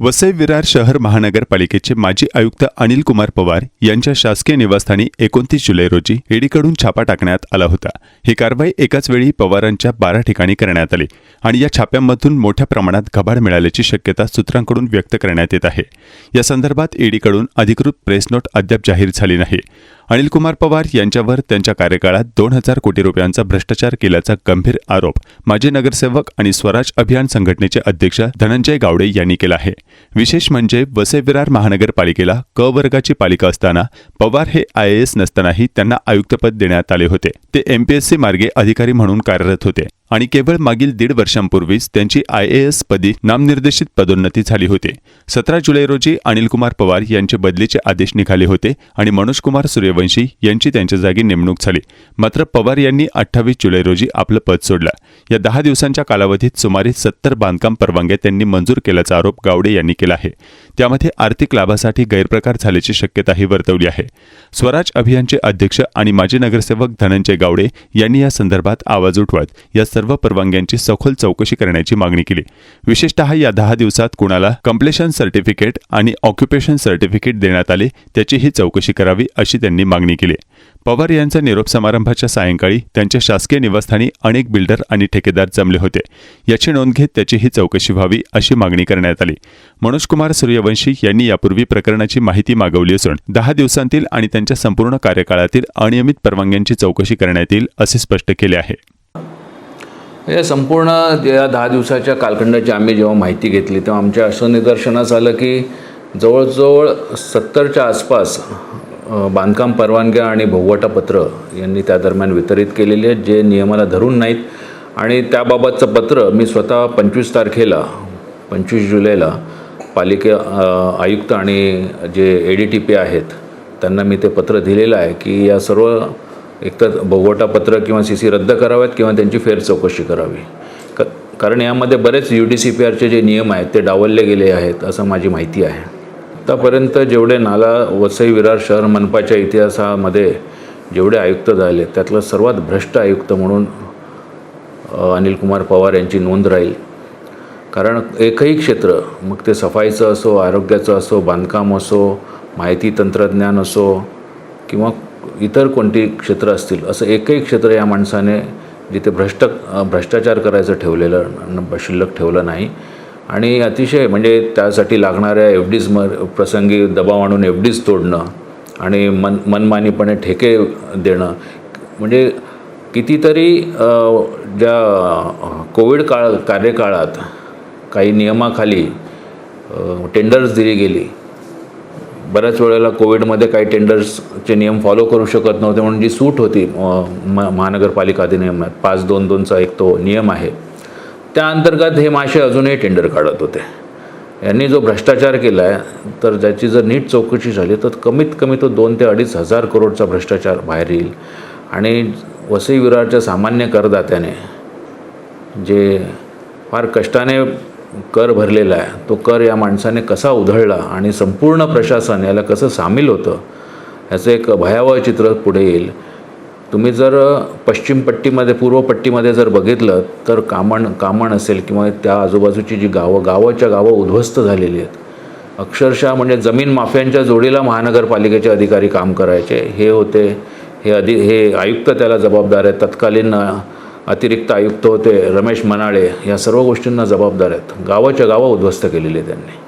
वसई विरार शहर महानगरपालिकेचे माजी आयुक्त अनिल कुमार पवार यांच्या शासकीय निवासस्थानी एकोणतीस जुलै रोजी ईडीकडून छापा टाकण्यात आला होता. ही कारवाई एकाच वेळी पवारांच्या बारा ठिकाणी करण्यात आली आणि या छाप्यांमधून मोठ्या प्रमाणात घबाड मिळाल्याची शक्यता सूत्रांकडून व्यक्त करण्यात येत आहे. या संदर्भात ईडीकडून अधिकृत प्रेस नोट अद्याप जाहीर झाली नाही. अनिल कुमार पवार यांच्यावर त्यांच्या कार्यकाळात दोन हजार कोटी रुपयांचा भ्रष्टाचार केल्याचा गंभीर आरोप माजी नगरसेवक आणि स्वराज अभियान संघटनेचे अध्यक्ष धनंजय गावडे यांनी केला आहे. विशेष म्हणजे वसेविरार महानगरपालिकेला क वर्गाची पालिका असताना पवार हे आय ए एस नसतानाही त्यांना आयुक्तपद देण्यात आले होते. ते एमपीएससी मार्गे अधिकारी म्हणून कार्यरत होते. आणि केवळ मागील दीड वर्षांपूर्वीच त्यांची आय ए एस पदी नामनिर्देशित पदोन्नती झाली होती. सतरा जुलै रोजी अनिल कुमार पवार यांचे बदलीचे आदेश निघाले होते आणि मनोज कुमार सूर्यवंशी यांची त्यांच्या जागी नेमणूक झाली. मात्र पवार यांनी अठ्ठावीस जुलै रोजी आपलं पद सोडलं. या दहा दिवसांच्या कालावधीत सुमारे सत्तर बांधकाम परवानग्या त्यांनी मंजूर केल्याचा आरोप गावडे यांनी केला आहे. त्यामध्ये आर्थिक लाभासाठी गैरप्रकार झाल्याची शक्यताही वर्तवली आहे. स्वराज अभियानचे अध्यक्ष आणि माजी नगरसेवक धनंजय गावडे यांनी या संदर्भात आवाज उठवत या सर्व परवानग्यांची सखोल चौकशी करण्याची मागणी केली. विशेषतः या दहा दिवसात कुणाला कम्प्लेशन सर्टिफिकेट आणि ऑक्युपेशन सर्टिफिकेट देण्यात आले त्याचीही चौकशी करावी अशी त्यांनी मागणी केली. पवार यांचा निरोप समारंभाच्या सायंकाळी त्यांच्या शासकीय निवासस्थानी अनेक बिल्डर आणि ठेकेदार जमले होते. याची नोंद घेत त्याचीही चौकशी व्हावी अशी मागणी करण्यात आली. मनोजकुमार सूर्यवंशी यांनी यापूर्वी प्रकरणाची माहिती मागवली असून दहा दिवसांतील आणि त्यांच्या संपूर्ण कार्यकाळातील अनियमित परवानग्यांची चौकशी करण्यात येईल असे स्पष्ट केले आहे. या संपूर्ण या दहा दिवसाच्या कालखंडाची आम्ही जेव्हा माहिती घेतली तेव्हा आमच्या असं निदर्शनास आलं की जवळजवळ सत्तरच्या आसपास बांधकाम परवानग्या आणि भोगवटापत्र यांनी त्या दरम्यान वितरित केलेली आहेत जे नियमाला धरून नाहीत. आणि त्याबाबतचं पत्र मी स्वतः पंचवीस तारखेला पंचवीस जुलैला पालिके आयुक्त आणि जे ए डी टी पी आहेत त्यांना मी ते पत्र दिलेलं आहे की या सर्व एकतर भोगवटापत्र किंवा सी सी रद्द कराव्यात किंवा त्यांची फेर चौकशी करावी. क कारण यामध्ये बरेच यू डी सी पी आरचे जे नियम आहेत ते डावलले गेले आहेत असं माझी माहिती आहे. आत्तापर्यंत जेवढे नाला वसई विरार शहर मनपाच्या इतिहासामध्ये जेवढे आयुक्त झाले त्यातलं सर्वात भ्रष्ट आयुक्त म्हणून अनिल कुमार पवार यांची नोंद राहील. कारण एकही क्षेत्र मग ते सफाईचं असो आरोग्याचं असो बांधकाम असो माहिती तंत्रज्ञान असो किंवा इतर कोणती क्षेत्र असतील असं एकही क्षेत्र या माणसाने जिथे भ्रष्ट भ्रष्टाचार करायचं ठेवलेलं शिल्लक ठेवलं नाही. आणि अतिशय म्हणजे त्यासाठी लागणाऱ्या एफ डीज म प्रसंगी दबाव आणून एफ डीज तोडणं आणि मन मनमानीपणे ठेके देणं. म्हणजे कितीतरी ज्या कोविड काळ कार्यकाळात काही नियमाखाली टेंडर्स दिली गेली. बऱ्याच वेळेला कोविडमध्ये काही टेंडर्सचे नियम फॉलो करू शकत नव्हते म्हणून जी सूट होती म महानगरपालिका अधिनियमात पाच दोन दोनचा एक तो नियम आहे. त्या अंतर्गत हे मासे अजूनही टेंडर काढत होते. यांनी जो भ्रष्टाचार केला आहे तर ज्याची जर नीट चौकशी झाली तर कमीत कमी तो दोन ते अडीच हजार करोडचा भ्रष्टाचार बाहेर येईल. आणि वसई विरारच्या सामान्य करदात्याने जे फार कष्टाने कर भरलेला आहे. तो कर या माणसाने कसा उधळला आणि संपूर्ण प्रशासन याला कसं सामील होतं ह्याचं एक भयावह चित्र पुढे येईल. तुम्ही जर पश्चिम पट्टीमध्ये पूर्व पट्टीमध्ये जर बघितलं तर कामण कामण असेल किंवा त्या आजूबाजूची जी गावं गावाच्या गावं उद्ध्वस्त झालेली आहेत. अक्षरशः म्हणजे जमीन माफ्यांच्या जोडीला महानगरपालिकेचे अधिकारी काम करायचे. हे होते हे अधि हे आयुक्त त्याला जबाबदार आहेत. तत्कालीन अतिरिक्त आयुक्त होते रमेश मनाळे या सर्व गोष्टींना जबाबदार आहेत. गावाच्या गावं उद्ध्वस्त केलेली आहे त्यांनी.